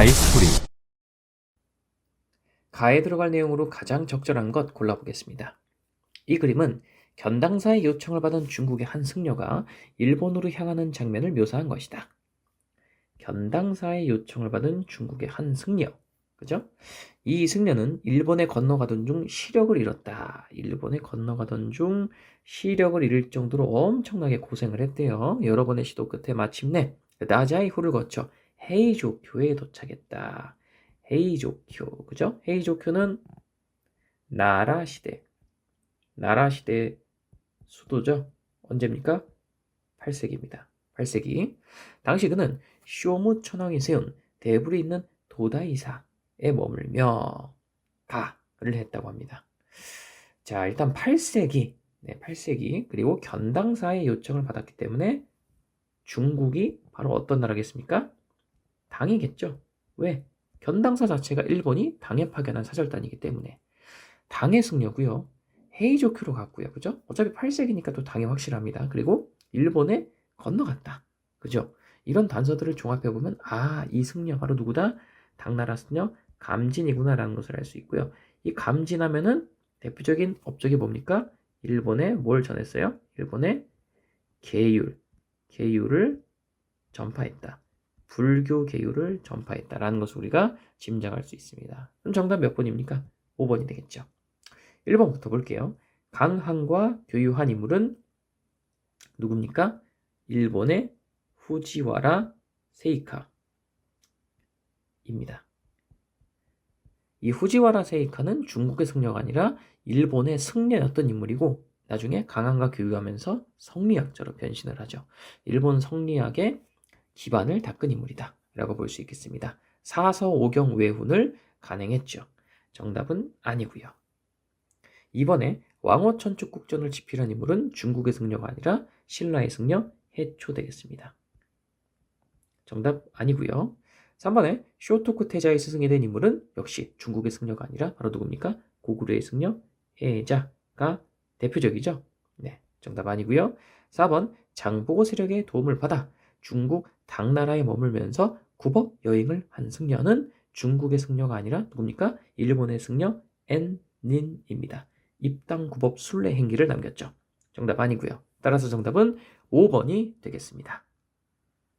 가이 스토리 가에 들어갈 내용으로 가장 적절한 것 골라보겠습니다. 이 그림은 견당사의 요청을 받은 중국의 한 승려가 일본으로 향하는 장면을 묘사한 것이다. 견당사의 요청을 받은 중국의 한 승려. 그죠? 이 승려는 일본에 건너가던 중 시력을 잃었다. 일본에 건너가던 중 시력을 잃을 정도로 엄청나게 고생을 했대요. 여러 번의 시도 끝에 마침내 나자이후를 거쳐 헤이조쿄에 도착했다. 헤이조쿄, 그죠? 헤이조쿄는 나라 시대, 나라 시대 수도죠. 언제입니까? 8세기입니다. 8세기. 당시 그는 쇼무 천왕이 세운 대불이 있는 도다이사에 머물며 가를 했다고 합니다. 자, 일단 8세기, 네, 8세기 그리고 견당사의 요청을 받았기 때문에 중국이 바로 어떤 나라겠습니까? 당이겠죠. 왜? 견당사 자체가 일본이 당에 파견한 사절단이기 때문에 당의 승려고요. 헤이조큐로 갔고요. 그죠? 어차피 8세기니까 또 당이 확실합니다. 그리고 일본에 건너갔다. 그죠? 이런 단서들을 종합해 보면 아, 이 승려 바로 누구다? 당나라 승려 감진이구나라는 것을 알 수 있고요. 이 감진하면은 대표적인 업적이 뭡니까? 일본에 뭘 전했어요? 일본에 계율, 계율을 전파했다. 불교 계율을 전파했다라는 것을 우리가 짐작할 수 있습니다. 그럼 정답 몇 번입니까? 5번이 되겠죠. 1번부터 볼게요. 강한과 교유한 인물은 누굽니까? 일본의 후지와라 세이카입니다. 이 후지와라 세이카는 중국의 승려가 아니라 일본의 승려였던 인물이고 나중에 강한과 교유하면서 성리학자로 변신을 하죠. 일본 성리학의 기반을 닦은 인물이다. 라고 볼 수 있겠습니다. 사서 오경 외훈을 간행했죠. 정답은 아니고요. 이번에 왕호천축국전을 집필한 인물은 중국의 승려가 아니라 신라의 승려 해초 되겠습니다. 정답 아니고요. 3번에 쇼토쿠 태자의 스승이 된 인물은 역시 중국의 승려가 아니라 바로 누굽니까? 고구려의 승려 해자가 대표적이죠. 네, 정답 아니고요. 4번 장보고 세력의 도움을 받아 중국 당나라에 머물면서 구법 여행을 한 승려는 중국의 승려가 아니라 누굽니까? 일본의 승려 엔닌입니다. 입당 구법 순례 행기를 남겼죠. 정답 아니고요. 따라서 정답은 5번이 되겠습니다.